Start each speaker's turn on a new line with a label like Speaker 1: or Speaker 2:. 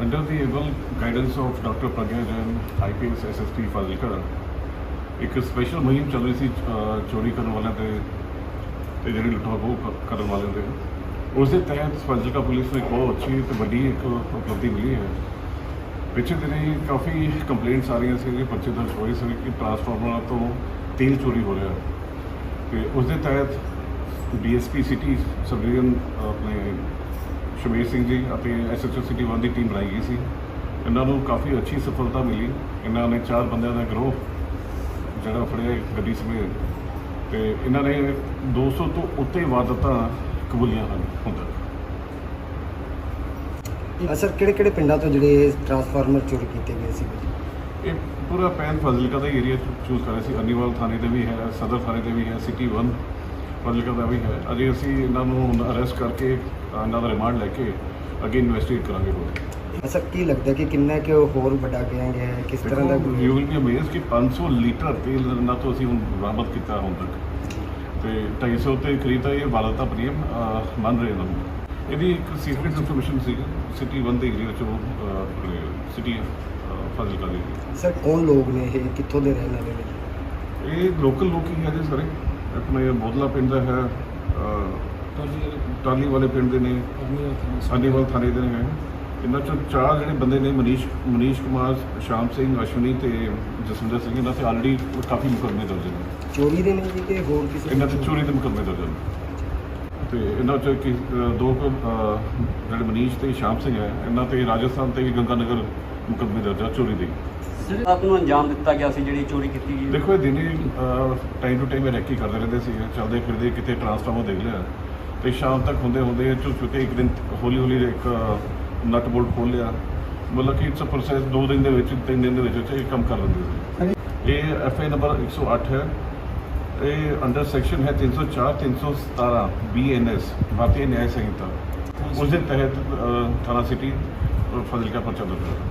Speaker 1: Under the able guidance of Dr. Pragya Jain, IPS SSP Fazilka ਇੱਕ special ਮੁਹਿੰਮ ਚੱਲ ਰਹੀ ਸੀ ਅਹ, ਚੋਰੀ ਕਰਨ ਵਾਲਿਆਂ ਤੇ ਤੇ ਜਿਹੜੀ ਲੁੱਟਾਂ ਕਰਨ ਵਾਲਿਆਂ 'ਤੇ। ਉਸ ਦੇ ਤਹਿਤ ਫਾਜ਼ਿਲਕਾ ਪੁਲਿਸ ਨੂੰ ਇੱਕ ਬਹੁਤ ਅੱਛੀ ਤੇ ਵੱਡੀ ਇੱਕ ਉਪਲਬਧੀ ਮਿਲੀ ਹੈ। ਪਿਛਲੇ ਦਿਨੀ ਕਾਫੀ ਕੰਪਲੇਂਟਸ ਆ ਰਹੀਆਂ ਸੀ ਕਿ ਪਰਚੇ ਦਰਜ ਹੋਏ ਸੀ ਕਿ ਟਰਾਂਸਫਾਰਮਰਾਂ ਤੋਂ ਤੇਲ ਚੋਰੀ ਹੋ ਰਿਹਾ। ਤੇ ਉਸ ਦੇ ਤਹਿਤ ਡੀਐਸਪੀ ਸਿਟੀ ਸਬ ਡਿਵੀਜ਼ਨ ਆਪਣੇ ਸ਼ਮੀਰ ਸਿੰਘ ਜੀ ਅਤੇ ਐਸਐਚਓ ਸਿਟੀ 1 ਦੀ ਟੀਮ ਬਣਾਈ ਗਈ ਸੀ। ਇਹਨਾਂ ਨੂੰ ਕਾਫੀ ਅੱਛੀ ਸਫਲਤਾ ਮਿਲੀ। ਇਹਨਾਂ ਨੇ ਚਾਰ ਬੰਦਿਆਂ ਦਾ ਗਰੋਹ ਜਿਹੜਾ ਫੜਿਆ ਗੱਡੀ ਸਮੇਤ। ਤੇ ਇਹਨਾਂ ਨੇ 200 ਤੋਂ ਉੱਤੇ ਵਾਰਦਾਤਾਂ ਕਬੂਲੀਆਂ ਹਨ ਤੱਕ
Speaker 2: ਅਸਰ ਕਿਹੜੇ ਕਿਹੜੇ ਪਿੰਡਾਂ ਤੋਂ ਜਿਹੜੇ ਟਰਾਂਸਫਾਰਮਰ ਚੋਰੀ ਕੀਤੇ ਗਏ ਸੀ?
Speaker 1: ਇਹ ਪੂਰਾ ਪੈਨ ਫਾਜ਼ਿਲਕਾ ਦਾ ਏਰੀਆ ਚੂਜ਼ ਕਰਿਆ ਸੀ। ਅਨੀਵਾਲ ਥਾਣੇ ਦੇ ਵੀ ਹੈ ਸਦਰ ਥਾਣੇ ਦੇ ਵੀ ਹੈ ਸਿਟੀ 1 ਫਾਜ਼ਿਲਕਾ ਦਾ ਵੀ ਹੈ। ਅਜੇ ਅਸੀਂ ਇਹਨਾਂ ਨੂੰ ਅਰੈਸਟ ਕਰਕੇ ਇਹਨਾਂ ਦਾ ਰਿਮਾਂਡ ਲੈ ਕੇ ਅੱਗੇ ਇਨਵੈਸਟੀਗੇਟ ਕਰਾਂਗੇ ਹੋਰ।
Speaker 2: ਅਸਰ ਕੀ ਲੱਗਦਾ ਕਿ ਕਿੰਨਾ ਕਿ ਹੋਰ ਵੱਡਾ ਗੈਂਗ ਹੈ? ਕਿਸ ਤਰ੍ਹਾਂ ਦਾ
Speaker 1: ਯੂ ਵਿਲ ਬੀ ਅਮੇਜ਼ ਕਿ 500 ਲੀਟਰ ਤੇਲ ਇਹਨਾਂ ਤੋਂ ਅਸੀਂ ਹੁਣ ਬਰਾਮਦ ਕੀਤਾ ਹੁਣ ਤੱਕ। ਤੇ 250 ਤੇ ਕਰੀਬ ਤਾਂ ਇਹ ਆਪਣੀਆਂ ਅ, ਮੰਨ ਰਹੇ ਇਹਨਾਂ ਨੂੰ ਇਹਦੀ ਇੱਕ ਸੀਕ੍ਰੀਟ ਇਨਫੋਰਮੇਸ਼ਨ ਸੀ ਸਿਟੀ 1 ਦੇ ਏਰੀਆ ਚੋਂ ਸਿਟੀ ਫਾਜ਼ਿਲਕਾ ਦੇ।
Speaker 2: ਸਰ ਕੌਣ ਲੋਕ ਨੇ ਇਹ? ਕਿੱਥੋਂ ਦੇ ਰਹਿਣ ਵਾਲੇ ਨੇ?
Speaker 1: ਇਹ ਲੋਕਲ ਲੋਕ ਹੀ ਹੈ ਜੀ ਸਾਰੇ। ਆਪਣੇ ਬੋਦਲਾ ਪਿੰਡ ਦਾ ਹੈ ਟਾਲੀ ਵਾਲੇ ਪਿੰਡ ਦੇ ਨੇ ਅਨੀਵਾਲ ਥਾਣੇ ਦੇ ਨੇ। ਇਹਨਾਂ ਚੋਂ ਚਾਰ ਜਿਹੜੇ ਬੰਦੇ ਨੇ ਮਨੀਸ਼ ਮਨੀਸ਼ ਕੁਮਾਰ ਸ਼ਾਮ ਸਿੰਘ ਅਸ਼ਵਨੀ ਤੇ ਜਸਵਿੰਦਰ ਸਿੰਘ ਇਹਨਾਂ ਤੇ ਆਲਰੇਡੀ ਕਾਫੀ ਮੁਕੱਦਮੇ ਦਰਜ ਨੇ।
Speaker 2: ਚੋਰੀ ਦੇ ਨੇ ਜੀ ਕਿ ਹੋਰ ਕਿਸੇ
Speaker 1: ਇਹਨਾਂ ਤੇ ਚੋਰੀ ਦੇ ਮੁਕੱਦਮੇ ਦਰਜ ਨੇ। ਤੇ ਇਹਨਾਂ ਚੋਂ ਕਿ ਦੋ ਜਿਹੜੇ ਮਨੀਸ਼ ਤੇ ਸ਼ਾਮ ਸਿੰਘ ਹੈ ਇਹਨਾਂ ਤੇ ਰਾਜਸਥਾਨ ਤੇ ਵੀ ਗੰਗਾਨਗਰ ਮੁਕੱਦਮੇ ਦਰਜ ਆ ਚੋਰੀ ਦੇ।
Speaker 3: ਰਾਤ ਨੂੰ ਅੰਜਾਮ ਦਿੱਤਾ ਗਿਆ ਸੀ ਜਿਹੜੀ ਚੋਰੀ ਕੀਤੀ ਗਈ?
Speaker 1: ਦੇਖੋ ਇਹ ਦਿਨੇ ਟਾਈਮ ਟੂ ਟਾਈਮ ਰੈਕੀ ਕਰਦੇ ਰਹਿੰਦੇ ਸੀ ਚੱਲਦੇ ਫਿਰਦੇ ਕਿਤੇ ਟਰਾਂਸਫਾਰਮਰ ਦੇਖ ਲਿਆ। ਤੇ ਸ਼ਾਮ ਤੱਕ ਹੁੰਦੇ ਹੁੰਦੇ ਚੁੱਕੇ ਇੱਕ ਦਿਨ ਹੌਲੀ ਹੌਲੀ ਇੱਕ ਨਟ ਬੋਲਟ ਖੋਲ ਲਿਆ। ਮਤਲਬ ਕਿ ਇਟਸ ਅ ਪ੍ਰੋਸੈਸ ਦੋ ਦਿਨ ਦੇ ਵਿੱਚ ਤਿੰਨ ਦਿਨ ਦੇ ਵਿੱਚ ਇਹ ਕੰਮ ਕਰ ਲੈਂਦੇ ਸੀ। ਇਹ ਐਫ ਆਈ ਨੰਬਰ 108 ਹੈ। ਇਹ ਅੰਡਰ ਸੈਕਸ਼ਨ ਹੈ 304 317 ਬੀਐਨਐਸ ਭਾਰਤੀ ਨਿਆਂ ਸੰਹਿਤਾ। ਉਸ ਦੇ ਤਹਿਤ ਅ, ਥਾਣਾ ਸਿਟੀ ਫਜ਼ਿਲਕਾ ਪਰਚਾ ਦਰਜ ਹੈ